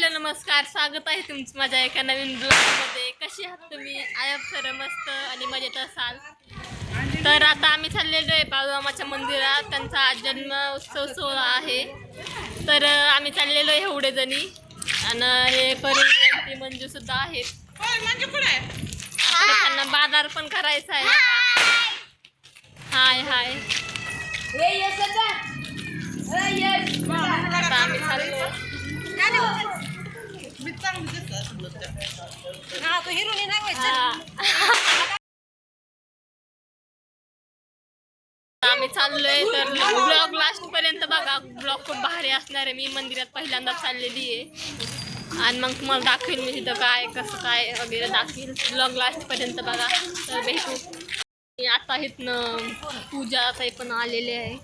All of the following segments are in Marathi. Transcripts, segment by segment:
हॅलो नमस्कार. स्वागत आहे तुमचं माझ्या एका नवीन ब्लॉगमध्ये कशी आहात तुम्ही? आयब सर मस्त आणि मजेत असाल. तर आता आम्ही चाललेलो आहे बाळूमामाच्या मंदिरात. त्यांचा आज जन्म उत्सव सोहळा आहे. तर आम्ही चाललेलो आहे एवढे जणी. आणि हे परी मंजू सुद्धा आहेत. त्यांना बाजार पण करायचा आहे हाय हाय. हा. आम्ही चाललोय तर ब्लॉग लास्ट पर्यंत बघा ब्लॉग खूप भारी असणार आहे. मी मंदिरात पहिल्यांदा चाललेली आहे. आणि मग तुम्हाला दाखवेल मी तिथं काय कसं काय वगैरे दाखवेल ब्लॉग लास्ट पर्यंत बघा तर भेटू. आणि आता इथनं पूजा काही पण आलेले आहे.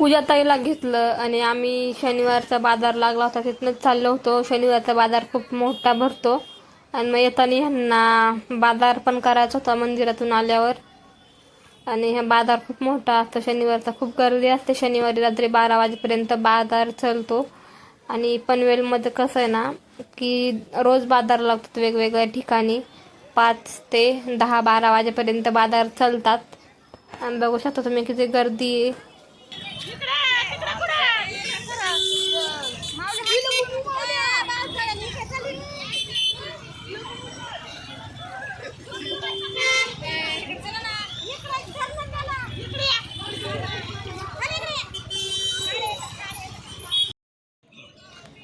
पूजा ताईला घेतलं आणि आम्ही शनिवारचा बाजार लागला होता तिथनंच चाललो होतो. शनिवारचा बाजार खूप मोठा भरतो. आणि मग येताना ह्यांना बाजार पण करायचा होता मंदिरातून आल्यावर. आणि हा बाजार खूप मोठा असतो. शनिवारचा खूप गर्दी असते. शनिवारी रात्री बारा वाजेपर्यंत बाजार चालतो. आणि पनवेलमध्ये कसं आहे ना की रोज बाजार लागतात वेगवेगळ्या ठिकाणी. पाच ते दहा बारा वाजेपर्यंत बाजार चालतात. आणि बघू शकता तुम्ही किती गर्दी आहे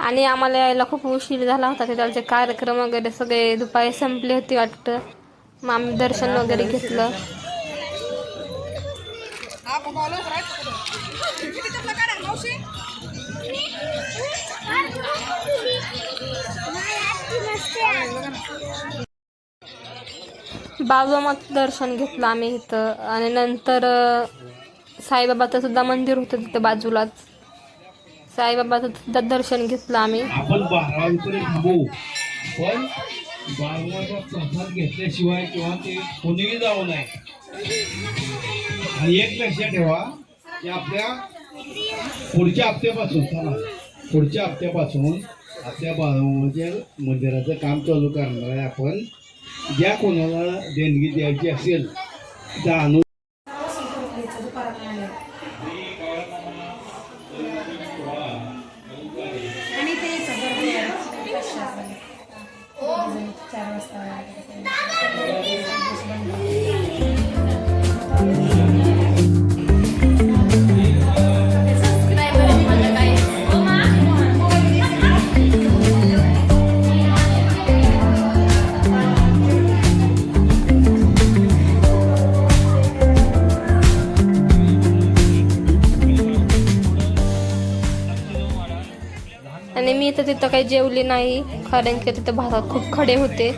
आणि आम्हाला यायला खूप उशीर झाला होता. तिथलचे कार्यक्रम वगैरे सगळे दुपारी संपले होते वाटतं. मग आम्ही दर्शन वगैरे घेतलं. बाळूमामाचं दर्शन घेतलं आम्ही इथं. आणि नंतर साईबाबाचं सुद्धा मंदिर होतं तिथं बाजूलाच. साईबाबाचं सुद्धा दर्शन घेतलं आम्ही. पण बाराचा प्रसाद घेतल्याशिवाय किंवा ते कोणीही जाऊ नये. आणि एक लक्षात ठेवा की आपल्या पुढच्या हप्त्यापासून चला पुढच्या हप्त्यापासून आपल्या बाळूमाच्या मंदिराचं काम चालू करणार आहे आपण. ज्या कोणाला देणगी द्यायची असेल त्या अनु आणि मी तर तिथं काही जेवली नाही कारण की तिथं भातात खूप खडे होते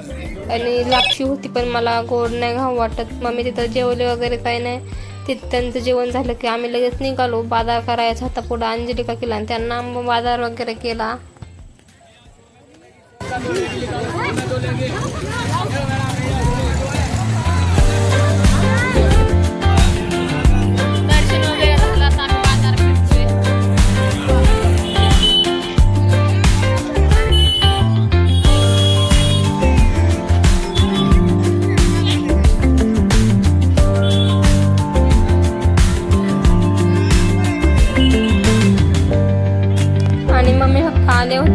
आणि लापशी होती पण मला गोड नाही घाव वाटत. मग मी तिथं जेवले वगैरे काही नाही. तिथं त्यांचं जेवण झालं की आम्ही लगेच निघालो बाजार करायचा होता पुढं. अंजलिका केला आणि त्यांना मग बाजार वगैरे केला.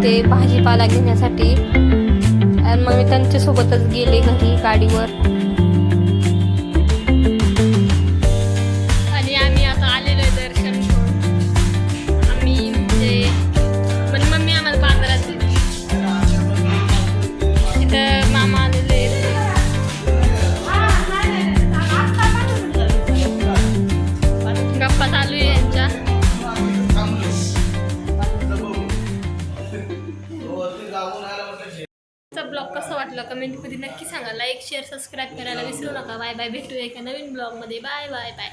ते होते भाजीपाला घेण्यासाठी. आणि मग मी त्यांच्यासोबतच गेले घरी गाडीवर. ब्लॉग कसं वाटलं? कमेंटमध्ये नक्की सांगा. लाईक शेअर सबस्क्राईब करायला विसरू नका. बाय बाय भेटूया एका नवीन ब्लॉगमध्ये. Bye bye bye